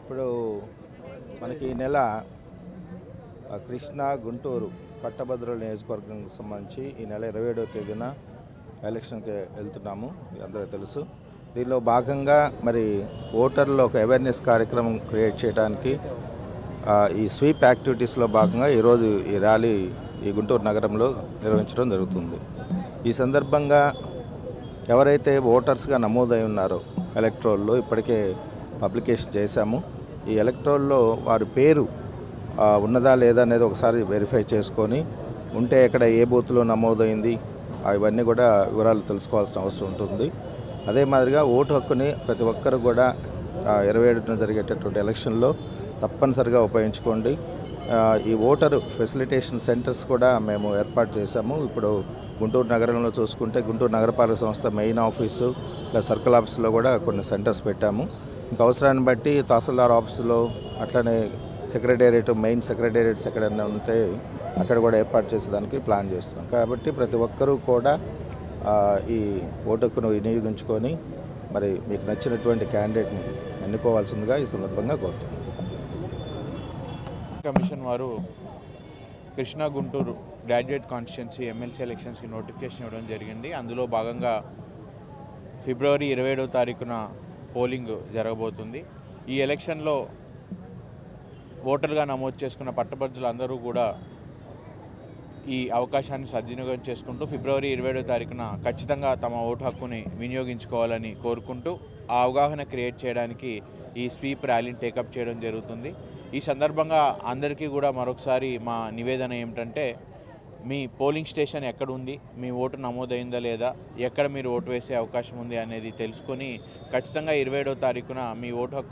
ఇప్పుడు మనకి ఈ నెల కృష్ణా గుంటూరు పట్టభద్రుల నియోజకవర్గంకి సంబంధించి ఈ నెల ఇరవై ఏడవ తేదీన ఎలక్షన్కి వెళ్తున్నాము ఇది అందరికీ తెలుసు. దీనిలో భాగంగా మరి ఓటర్లో ఒక అవేర్నెస్ కార్యక్రమం క్రియేట్ చేయడానికి ఈ స్వీప్ యాక్టివిటీస్లో భాగంగా ఈరోజు ఈ ర్యాలీ ఈ గుంటూరు నగరంలో నిర్వహించడం జరుగుతుంది. ఈ సందర్భంగా ఎవరైతే ఓటర్స్గా నమోదై ఉన్నారో ఎలక్ట్రోల్లో ఇప్పటికే పబ్లికేషన్ చేశాము. ఈ ఎలక్ట్రోల్లో వారి పేరు ఉన్నదా లేదా అనేది ఒకసారి వెరిఫై చేసుకొని ఉంటే ఎక్కడ ఏ బూత్లో నమోదైంది అవన్నీ ఇవన్నీ కూడా వివరాలు తెలుసుకోవాల్సిన అవసరం ఉంటుంది. అదే మాదిరిగా ఓటు హక్కుని ప్రతి ఒక్కరు కూడా ఇరవై ఏడున జరిగేటటువంటి ఎలక్షన్లో తప్పనిసరిగా ఉపయోగించుకోండి. ఈ ఓటరు ఫెసిలిటేషన్ సెంటర్స్ కూడా మేము ఏర్పాటు చేశాము. ఇప్పుడు గుంటూరు నగరంలో చూసుకుంటే గుంటూరు నగరపాలక సంస్థ మెయిన్ ఆఫీసు ప్లస్ సర్కిల్ ఆఫీస్లో కూడా కొన్ని సెంటర్స్ పెట్టాము. ఇంకా అవసరాన్ని బట్టి తహసీల్దార్ ఆఫీసులో అట్లనే సెక్రటేరియట్ మెయిన్ సెక్రటేరియట్స్ ఎక్కడైనా ఉంటే అక్కడ కూడా ఏర్పాటు చేసేదానికి ప్లాన్ చేస్తున్నాం. కాబట్టి ప్రతి ఒక్కరూ కూడా ఈ ఓటుకును వినియోగించుకొని మరి మీకు నచ్చినటువంటి క్యాండిడేట్ని ఎన్నుకోవాల్సిందిగా ఈ సందర్భంగా కోరుతున్నాం. కమిషన్ వారు Krishna Guntur graduate constituency MLC ఎలక్షన్స్కి నోటిఫికేషన్ ఇవ్వడం జరిగింది. అందులో భాగంగా ఫిబ్రవరి ఇరవై ఏడవ తారీఖున పోలింగ్ జరగబోతుంది. ఈ ఎలక్షన్లో ఓటర్గా నమోదు చేసుకున్న పట్టభద్రులందరూ కూడా ఈ అవకాశాన్ని సద్వినియోగం చేసుకుంటూ ఫిబ్రవరి ఇరవై ఏడో తారీఖున ఖచ్చితంగా తమ ఓటు హక్కుని వినియోగించుకోవాలని కోరుకుంటూ ఆ అవగాహన క్రియేట్ చేయడానికి ఈ స్వీప్ ర్యాలీని టేకప్ చేయడం జరుగుతుంది. ఈ సందర్భంగా అందరికీ కూడా మరొకసారి మా నివేదన ఏమిటంటే మీ పోలింగ్ స్టేషన్ ఎక్కడ ఉంది మీ ఓటు నమోదైందా లేదా? ఎక్కడ మీరు ఓటు వేసే అవకాశం ఉంది అనేది తెలుసుకొని ఖచ్చితంగా ఇరవై ఏడవ తారీఖున మీ ఓటు హక్కు